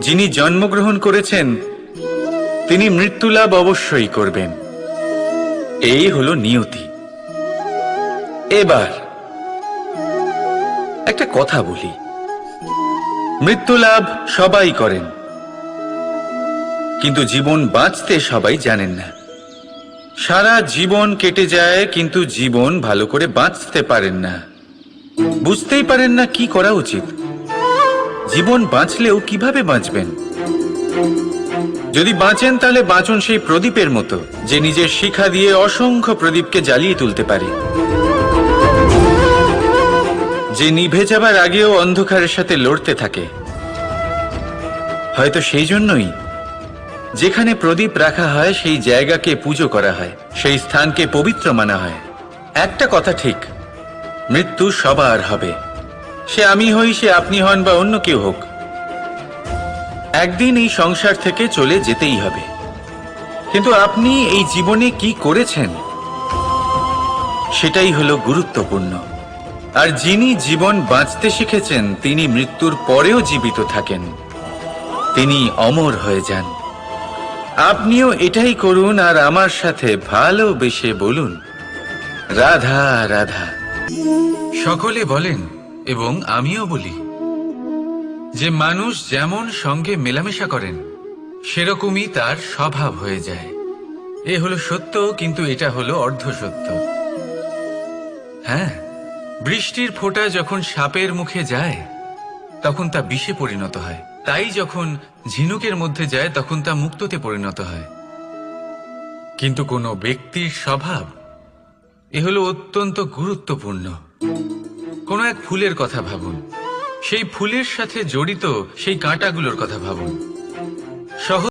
যিনি জন্মগ্রহণ করেছেন, তিনি মৃত্যু লাভ অবশ্যই করবেন। এই হলো নিয়তি। এবার একটা কথা বলি। মৃত্যুলাভ সবাই করেন, কিন্তু জীবন বাঁচতে সবাই জানেন না। সারা জীবন কেটে যায়, কিন্তু জীবন ভালো করে বাঁচতে পারেন না। বুঝতেই পারেন না কি করা উচিত। জীবন বাঁচলেও কীভাবে বাঁচবেন? যদি বাঁচেন, তাহলে বাঁচুন সেই প্রদীপের মতো, যে নিজের শিখা দিয়ে অসংখ্য প্রদীপকে জ্বালিয়ে তুলতে পারে। যে নিভে যাবার আগেও অন্ধকারের সাথে লড়তে থাকে। হয়তো সেই জন্যই যেখানে প্রদীপ রাখা হয়, সেই জায়গাকে পুজো করা হয়, সেই স্থানকে পবিত্র মানা হয়। একটা কথা ঠিক, মৃত্যু সবার হবে। সে আমি হই, সে আপনি হন বা অন্য কেউ হোক। একদিন এই সংসার থেকে চলে যেতেই হবে। কিন্তু আপনি এই জীবনে কি করেছেন? সেটাই হলো গুরুত্বপূর্ণ। আর যিনি জীবন বাঁচতে শিখেছেন, তিনি মৃত্যুর পরেও জীবিত থাকেন। তিনি অমর হয়ে যান। আপনিও এটাই করুন আর আমার সাথে ভালোবেসে বলুন। রাধা রাধা। সকলে বলেন এবং আমিও বলি যে মানুষ যেমন সঙ্গে মেলামেশা করেন, সেরকমই তার স্বভাব হয়ে যায়। এ হলো সত্য, কিন্তু এটা হলো অর্ধ সত্য হ্যাঁ বৃষ্টির ফোঁটা যখন সাপের মুখে যায়, তখন তা বিষে পরিণত হয়। তাই যখন ঝিনুকের মধ্যে যায়, তখন তা মুক্ততে পরিণত হয়। কিন্তু কোনো ব্যক্তির স্বভাব, এ হলো অত্যন্ত গুরুত্বপূর্ণ। কোনো এক ফুলের কথা ভাবুন। সেই ফুলের সাথে জড়িত সেই কাঁটাগুলোর কথা ভাবুন। সহজ